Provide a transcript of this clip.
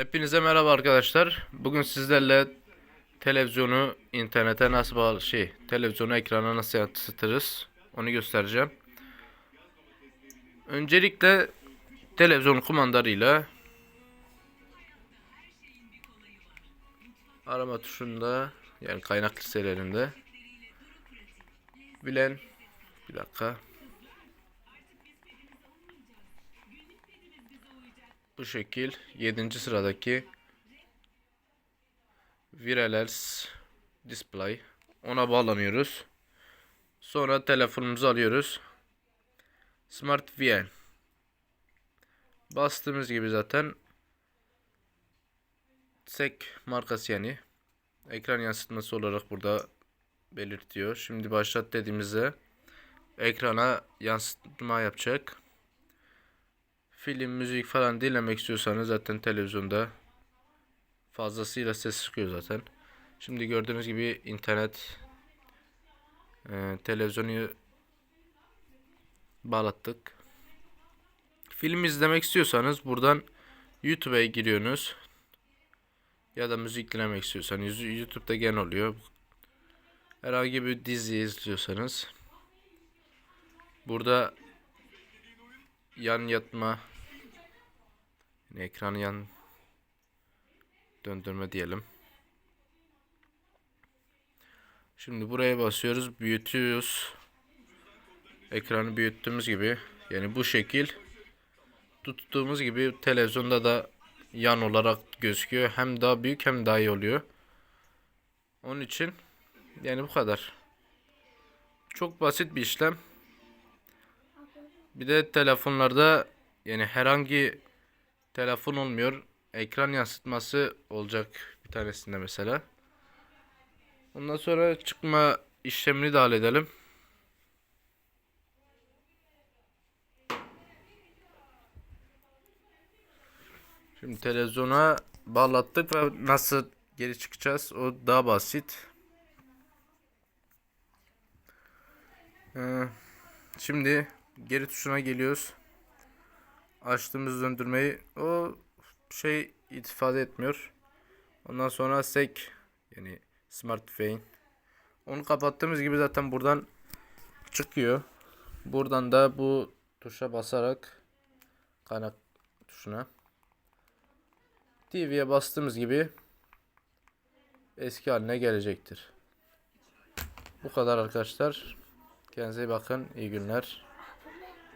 Hepinize merhaba arkadaşlar. Bugün sizlerle televizyonu internete nasıl bağlı şey, televizyonu ekrana nasıl yansıtırız onu göstereceğim. Öncelikle televizyon kumandarıyla arama tuşunda yani kaynak listelerinde bilen bir dakika Bu şekil 7. sıradaki Virelers Display ona bağlanıyoruz. Sonra telefonumuzu alıyoruz. Smart VN bastığımız gibi zaten SEK markası yani ekran yansıtması olarak burada belirtiyor. Şimdi başlat dediğimizde ekrana yansıtma yapacak film, müzik falan dinlemek istiyorsanız zaten televizyonda fazlasıyla ses çıkıyor zaten. Şimdi gördüğünüz gibi internet e, televizyonu bağlattık. Film izlemek istiyorsanız buradan YouTube'a giriyorsunuz. Ya da müzik dinlemek istiyorsanız YouTube'da gen oluyor. Herhangi bir dizi izliyorsanız burada yan yatma yani ekranı yan döndürme diyelim. Şimdi buraya basıyoruz, büyütüyoruz. Ekranı büyüttüğümüz gibi yani bu şekil tuttuğumuz gibi televizyonda da yan olarak gözüküyor. Hem daha büyük hem daha iyi oluyor. Onun için yani bu kadar. Çok basit bir işlem. Bir de telefonlarda yani herhangi telefon olmuyor. Ekran yansıtması olacak bir tanesinde mesela. Ondan sonra çıkma işlemini de halledelim. Şimdi televizyona bağlattık ve nasıl geri çıkacağız o daha basit. Ee, şimdi geri tuşuna geliyoruz. Açtığımız döndürmeyi o şey ifade etmiyor. Ondan sonra sek yani smartphone. Onu kapattığımız gibi zaten buradan çıkıyor. Buradan da bu tuşa basarak kaynak tuşuna TV'ye bastığımız gibi eski haline gelecektir. Bu kadar arkadaşlar. Kendinize iyi bakın. İyi günler.